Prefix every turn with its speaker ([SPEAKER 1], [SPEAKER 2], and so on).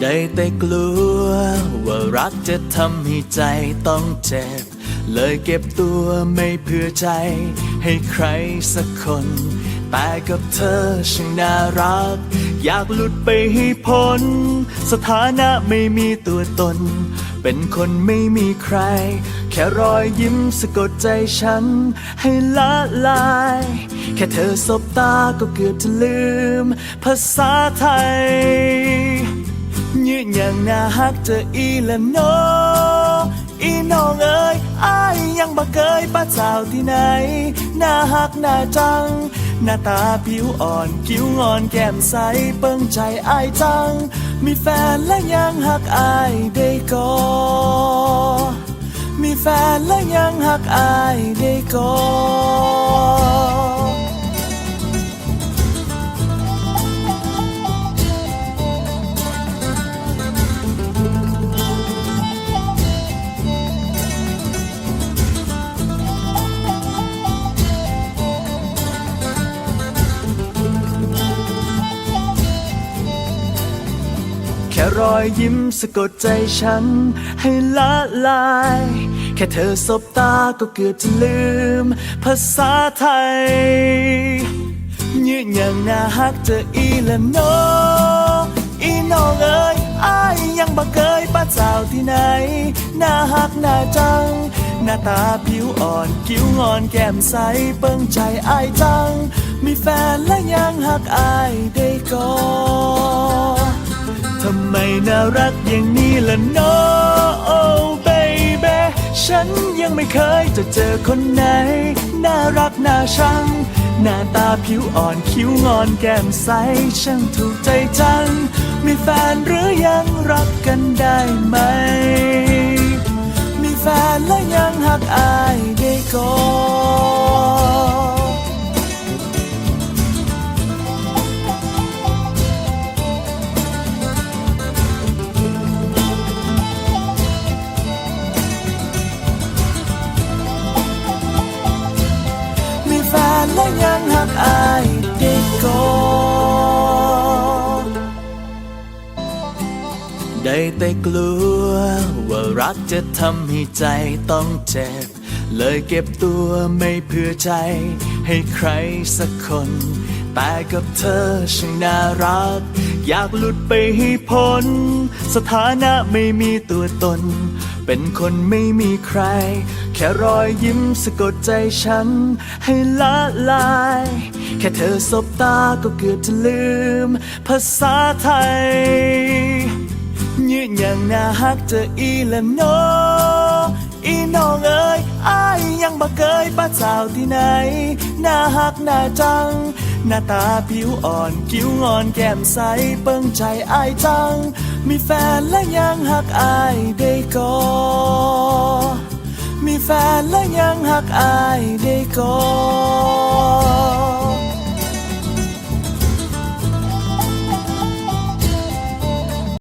[SPEAKER 1] ได้แต่กลัว ว่ารักจะทำให้ใจต้องเจ็บ เลยเก็บตัวไม่เพื่อใจ ให้ใครสักคน แต่กับเธอช่างน่ารัก อยากหลุดไปให้พ้น สถานะไม่มีตัวตน เป็นคนไม่มีใคร แค่รอยยิ้มสะกดใจฉัน ให้ละลาย แค่เธอสบตาก็เกือบจะลืม ภาษาไทย ยืนอย่างน่าฮักเจออีละโนอีน้องเอ้ยอายยังบักเคยป้าสาวที่ไหนน่าฮักน่าจัง หน้าตาผิวอ่อนคิ้วงอนแก้มใสเปิ้งใจอายจัง มีแฟนและยังฮักอายได้ก่อมีแฟนและยังฮักอายได้ก่อ รอยยิ้มสะกดใจฉันให้ละลาย แค่เธอสบตาก็เกือบจะลืม ภาษาไทย ยืนอย่างน่าฮักเจออีละโนอีน้องเอ้ยอายยังบักเคยป้าสาวที่ไหน น่าฮักน่าจัง หน้าตาผิวอ่อนคิ้วงอนแก้มใสเปิ้งใจอายจัง มีแฟนและยังฮักอายได้ก่อ ทำไมน่ารักอย่างนี้ล่ะน้อโอ้เบบีฉันยังไม่เคยจะเจอคนไหน น่ารักน่าชัง หน้าตาผิวอ่อนคิ้วงอนแก้มใสช่างถูกใจจัง มีแฟนหรือยังรักกันได้ไหม มีแฟนแล้วยังหักอายได้ก่อน แต่กลัว ว่ารักจะทำให้ใจต้องเจ็บ เลยเก็บตัวไม่เพื่อใจ ให้ใครสักคน แต่กับเธอช่างน่ารัก อยากหลุดไปให้พ้น สถานะไม่มีตัวตน เป็นคนไม่มีใคร แค่รอยยิ้มสะกดใจฉัน ให้ละลาย แค่เธอสบตาก็เกือบจะลืม ภาษาไทย ยืนอย่างน่าฮักเจออีละโนอีน้องเอ้ยอายยังบักเคยป้าสาวที่ไหนน่าฮักน่าจัง หน้าตาผิวอ่อนคิ้วงอนแก้มใสเปิ้งใจอายจัง มีแฟนและยังฮักอายได้ก่อมีแฟนและยังฮักอายได้ก่อ